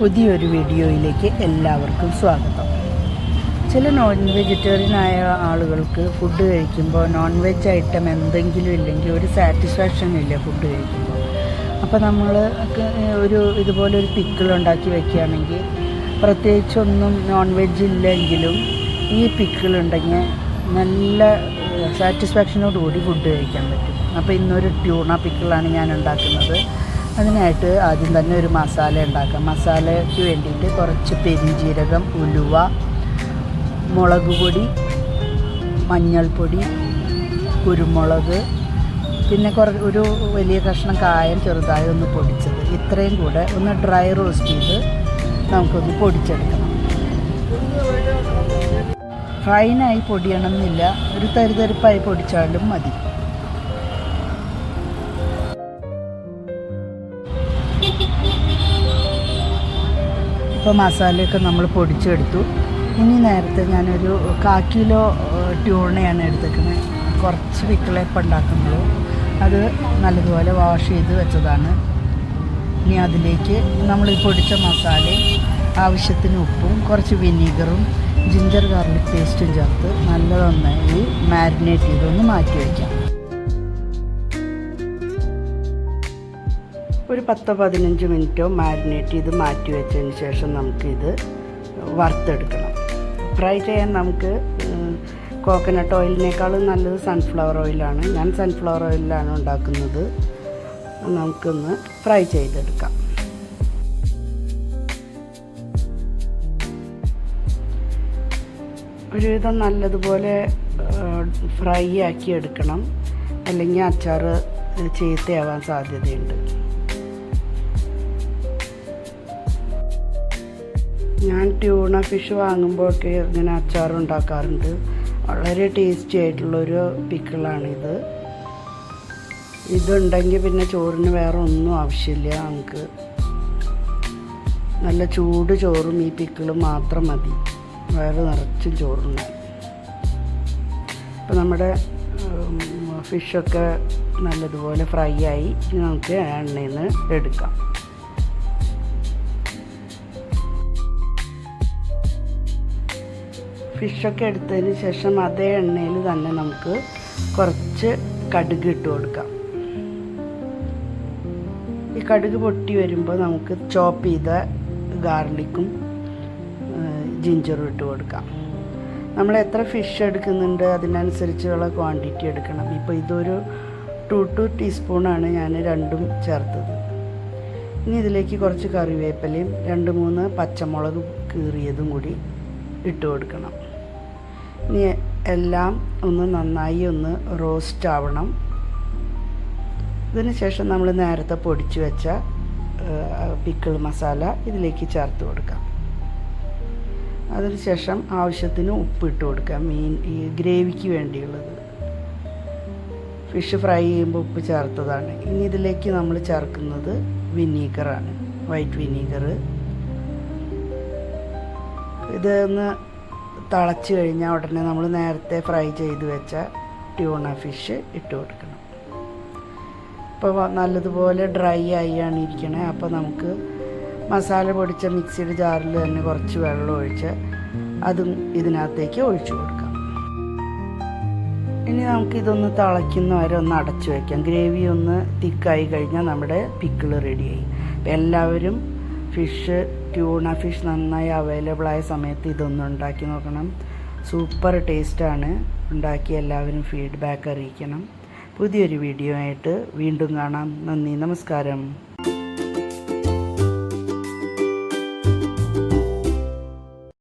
പുതിയൊരു വീഡിയോയിലേക്ക് എല്ലാവർക്കും സ്വാഗതം. ചില നോൺ വെജിറ്റേറിയൻ ആയ ആളുകൾക്ക് ഫുഡ് കഴിക്കുമ്പോൾ നോൺ വെജ് ഐറ്റം എന്തെങ്കിലും ഇല്ലെങ്കിൽ ഒരു സാറ്റിസ്ഫാക്ഷൻ ഇല്ല ഫുഡ് കഴിക്കുമ്പോൾ. അപ്പോൾ നമ്മൾ ഒരു ഇതുപോലെ ഒരു പിക്കിൾ ഉണ്ടാക്കി വെക്കുകയാണെങ്കിൽ പ്രത്യേകിച്ചൊന്നും നോൺ വെജ് ഇല്ലെങ്കിലും ഈ പിക്കിൾ ഉണ്ടെങ്കിൽ നല്ല സാറ്റിസ്ഫാക്ഷനോടുകൂടി ഫുഡ് കഴിക്കാൻ പറ്റും. അപ്പോൾ ഇന്നൊരു ട്യൂണ പിക്കിളാണ് ഞാൻ ഉണ്ടാക്കുന്നത്. അതിനായിട്ട് ആദ്യം തന്നെ ഒരു മസാല ഉണ്ടാക്കാം. മസാലയ്ക്ക് വേണ്ടിയിട്ട് കുറച്ച് പെരിഞ്ജീരകം ഉലുവ മുളക് പൊടി മഞ്ഞൾപ്പൊടി കുരുമുളക് പിന്നെ കുറ ഒരു വലിയ കഷ്ണം കായം ചെറുതായി ഒന്ന് പൊടിച്ചത്. ഇത്രയും കൂടെ ഒന്ന് ഡ്രൈ റോസ്റ്റ് ചെയ്ത് നമുക്കൊന്ന് പൊടിച്ചെടുക്കണം. ഫൈനായി പൊടിയണമെന്നില്ല. ഒരു തരിതരിപ്പായി പൊടിച്ചാലും മതി. ഇപ്പോൾ മസാലയൊക്കെ നമ്മൾ പൊടിച്ചെടുത്തു. ഇനി നേരത്തെ ഞാനൊരു കാ കിലോ ട്യൂണയാണ് എടുത്തേക്കുന്നത് കുറച്ച് പിക്കിളെ ഇപ്പം ഉണ്ടാക്കുന്നുള്ളൂ. അത് നല്ലതുപോലെ വാഷ് ചെയ്ത് വെച്ചതാണ്. ഇനി അതിലേക്ക് നമ്മൾ ഈ പൊടിച്ച മസാലയും ആവശ്യത്തിന് ഉപ്പും കുറച്ച് വിനീഗറും ജിഞ്ചർ ഗാർലിക് പേസ്റ്റും ചേർത്ത് നല്ലതൊന്നായി മാരിനേറ്റ് ചെയ്തൊന്ന് മാറ്റി വയ്ക്കാം. ഒരു പത്തോ പതിനഞ്ച് മിനിറ്റോ മാരിനേറ്റ് ചെയ്ത് മാറ്റി വെച്ചതിന് ശേഷം നമുക്കിത് വറുത്തെടുക്കണം. ഫ്രൈ ചെയ്യാൻ നമുക്ക് കോക്കനട്ട് ഓയിലിനേക്കാളും നല്ലത് സൺഫ്ലവർ ഓയിലാണ് ഞാൻ സൺഫ്ലവർ ഓയിലാണ് ഉണ്ടാക്കുന്നത്. നമുക്കൊന്ന് ഫ്രൈ ചെയ്തെടുക്കാം. ഒരുവിധം നല്ലതുപോലെ ഫ്രൈ ആക്കി എടുക്കണം. അല്ലെങ്കിൽ അച്ചാർ ചീത്തയാവാൻ സാധ്യതയുണ്ട്. ഞാൻ ട്യൂണ ഫിഷ് വാങ്ങുമ്പോഴൊക്കെ ഇങ്ങനെ അച്ചാർ ഉണ്ടാക്കാറുണ്ട്. വളരെ ടേസ്റ്റി ആയിട്ടുള്ളൊരു പിക്കിളാണിത് ഇതുണ്ടെങ്കിൽ പിന്നെ ചോറിന് വേറെ ഒന്നും ആവശ്യമില്ല നമുക്ക് നല്ല ചൂട് ചോറും ഈ പിക്കിളും മാത്രം മതി. വേറെ നിറച്ചും ചോറുണ്ട് അപ്പോൾ നമ്മുടെ ഫിഷൊക്കെ നല്ലതുപോലെ ഫ്രൈ ആയി. നമുക്ക് എണ്ണയിൽ നിന്ന് എടുക്കാം. ഫിഷൊക്കെ എടുത്തതിന് ശേഷം അതേ എണ്ണയിൽ തന്നെ നമുക്ക് കുറച്ച് കടുക് ഇട്ട് കൊടുക്കാം. ഈ കടുക് പൊട്ടി വരുമ്പോൾ നമുക്ക് ചോപ്പ് ചെയ്ത ഗാർലിക്കും ജിഞ്ചറും ഇട്ട് കൊടുക്കാം. നമ്മൾ എത്ര ഫിഷ് എടുക്കുന്നുണ്ട് അതിനനുസരിച്ചുള്ള ക്വാണ്ടിറ്റി എടുക്കണം. ഇപ്പോൾ ഇതൊരു ടു ടു ടീസ്പൂണാണ് ഞാൻ രണ്ടും ചേർത്തത്. ഇനി ഇതിലേക്ക് കുറച്ച് കറിവേപ്പിലയും രണ്ട് മൂന്ന് പച്ചമുളക് കീറിയതും കൂടി ഇട്ട് കൊടുക്കണം. ഇനി എല്ലാം ഒന്ന് നന്നായി ഒന്ന് റോസ്റ്റ് ആവണം. ഇതിന് ശേഷം നമ്മൾ നേരത്തെ പൊടിച്ചു വെച്ച പിക്കിൾ മസാല ഇതിലേക്ക് ചേർത്ത് കൊടുക്കാം. അതിനുശേഷം ആവശ്യത്തിന് ഉപ്പിട്ട് കൊടുക്കാം. മീൻ ഈ ഗ്രേവിക്ക് വേണ്ടിയുള്ളത്. ഫിഷ് ഫ്രൈ ചെയ്യുമ്പോൾ ഉപ്പ് ചേർത്തതാണ്. ഇനി ഇതിലേക്ക് നമ്മൾ ചേർക്കുന്നത് വിനീഗറാണ്. വൈറ്റ് വിനീഗർ ഇത് ഒന്ന് തിളച്ച് കഴിഞ്ഞാൽ ഉടനെ നമ്മൾ നേരത്തെ ഫ്രൈ ചെയ്ത് വെച്ച ട്യൂണ ഫിഷ് ഇട്ട് കൊടുക്കണം. ഇപ്പോൾ നല്ലതുപോലെ ഡ്രൈ ആയിയാണ് ഇരിക്കണേ. അപ്പോൾ നമുക്ക് മസാല പൊടിച്ച മിക്സിയുടെ ജാറിൽ തന്നെ കുറച്ച് വെള്ളം ഒഴിച്ച് അതും ഇതിനകത്തേക്ക് ഒഴിച്ചു കൊടുക്കാം. ഇനി നമുക്കിതൊന്ന് തിളയ്ക്കുന്ന വരെ ഒന്ന് അടച്ചു വയ്ക്കാം ഗ്രേവി ഒന്ന് തിക്കായി കഴിഞ്ഞാൽ നമ്മുടെ പിക്കിൾ റെഡിയായി എല്ലാവരും ഫിഷ് ട്യൂണ ഫിഷ് നന്നായി അവൈലബിൾ ആയ സമയത്ത് ഇതൊന്ന് ഉണ്ടാക്കി നോക്കണം. സൂപ്പർ ടേസ്റ്റാണ് ഉണ്ടാക്കി എല്ലാവരും ഫീഡ്ബാക്ക് അറിയിക്കണം. പുതിയൊരു വീഡിയോ ആയിട്ട് വീണ്ടും കാണാം. നന്ദി നമസ്കാരം.